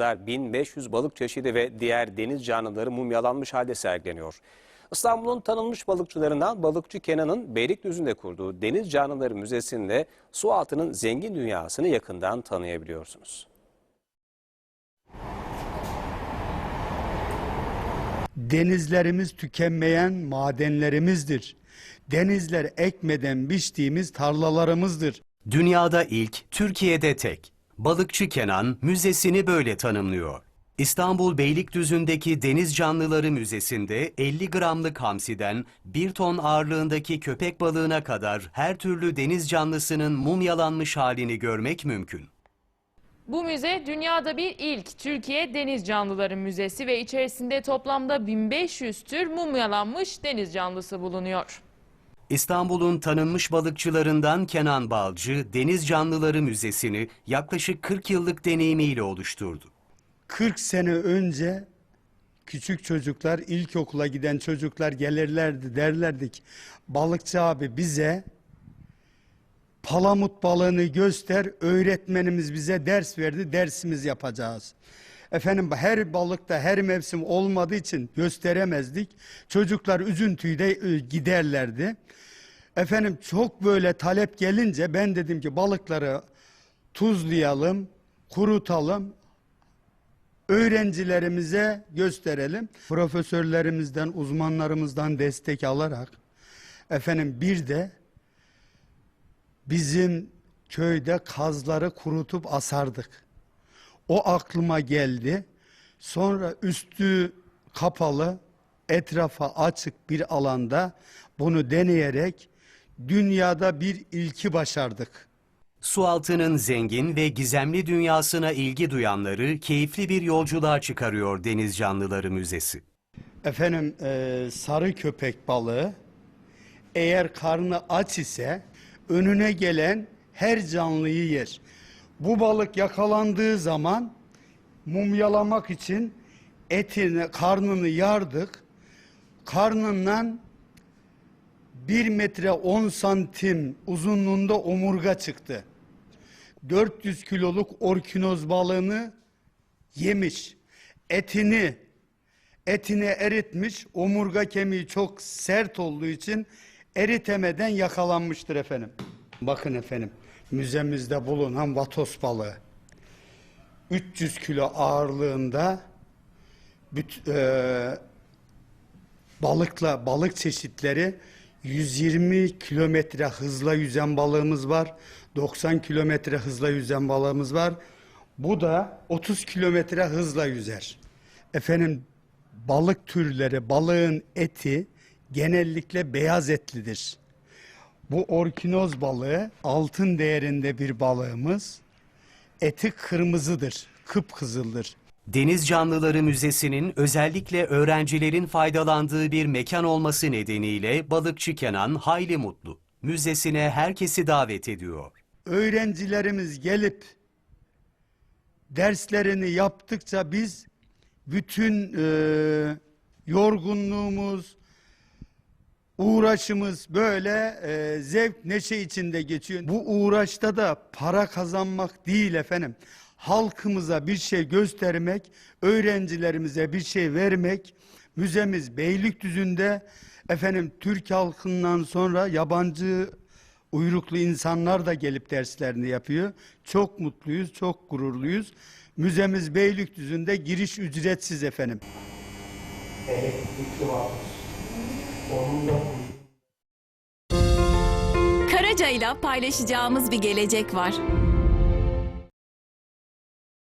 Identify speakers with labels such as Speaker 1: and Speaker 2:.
Speaker 1: 1500 balık çeşidi ve diğer deniz canlıları mumyalanmış halde sergileniyor. İstanbul'un tanınmış balıkçılarından balıkçı Kenan'ın Beylikdüzü'nde kurduğu Deniz Canlıları Müzesi'nde su altının zengin dünyasını yakından tanıyabiliyorsunuz.
Speaker 2: Denizlerimiz tükenmeyen madenlerimizdir. Denizler ekmeden biçtiğimiz tarlalarımızdır.
Speaker 3: Dünyada ilk, Türkiye'de tek. Balıkçı Kenan müzesini böyle tanımlıyor. İstanbul Beylikdüzü'ndeki Deniz Canlıları Müzesi'nde 50 gramlık hamsiden 1 ton ağırlığındaki köpek balığına kadar her türlü deniz canlısının mumyalanmış halini görmek mümkün.
Speaker 4: Bu müze dünyada bir ilk Türkiye Deniz Canlıları Müzesi ve içerisinde toplamda 1500 tür mumyalanmış deniz canlısı bulunuyor.
Speaker 3: İstanbul'un tanınmış balıkçılarından Kenan Balcı, Deniz Canlıları Müzesi'ni yaklaşık 40 yıllık deneyimiyle oluşturdu.
Speaker 2: 40 sene önce küçük çocuklar, ilkokula giden çocuklar gelirlerdi derlerdi ki balıkçı abi bize palamut balığını göster, öğretmenimiz bize ders verdi, dersimiz yapacağız. Efendim her balıkta her mevsim olmadığı için gösteremezdik. Çocuklar üzüntüyle e, giderlerdi. Efendim çok böyle talep gelince ben dedim ki balıkları tuzlayalım, kurutalım, öğrencilerimize gösterelim. Profesörlerimizden, uzmanlarımızdan destek alarak efendim bir de bizim köyde kazları kurutup asardık. O aklıma geldi. Sonra üstü kapalı, etrafa açık bir alanda bunu deneyerek dünyada bir ilki başardık.
Speaker 3: Sualtının zengin ve gizemli dünyasına ilgi duyanları keyifli bir yolculuğa çıkarıyor Deniz Canlıları Müzesi.
Speaker 2: Efendim e, sarı köpek balığı eğer karnı aç ise önüne gelen her canlıyı yer. Bu balık yakalandığı zaman mumyalamak için etini, karnını yardık. Karnından 1 metre 10 santim uzunluğunda omurga çıktı. 400 kiloluk orkinoz balığını yemiş. Etini etini eritmiş. Omurga kemiği çok sert olduğu için eritemeden yakalanmıştır efendim. Bakın efendim müzemizde bulunan vatos balığı. 300 kilo ağırlığında büt, e, balıkla balık çeşitleri 120 kilometre hızla yüzen balığımız var. 90 kilometre hızla yüzen balığımız var. Bu da 30 kilometre hızla yüzer. Efendim balık türleri, balığın eti genellikle beyaz etlidir. Bu orkinoz balığı altın değerinde bir balığımız. Eti kırmızıdır, kıpkızıldır.
Speaker 3: Deniz Canlıları Müzesi'nin özellikle öğrencilerin faydalandığı bir mekan olması nedeniyle balıkçı Kenan hayli mutlu. Müzesine herkesi davet ediyor.
Speaker 2: öğrencilerimiz gelip derslerini yaptıkça biz bütün e, yorgunluğumuz, uğraşımız böyle e, zevk neşe içinde geçiyor. Bu uğraşta da para kazanmak değil efendim. Halkımıza bir şey göstermek, öğrencilerimize bir şey vermek. Müzemiz Beylikdüzü'nde efendim Türk halkından sonra yabancı uyruklu insanlar da gelip derslerini yapıyor. Çok mutluyuz, çok gururluyuz. Müzemiz Beylikdüzü'nde giriş ücretsiz efendim.
Speaker 5: Karaca'yla paylaşacağımız bir gelecek var.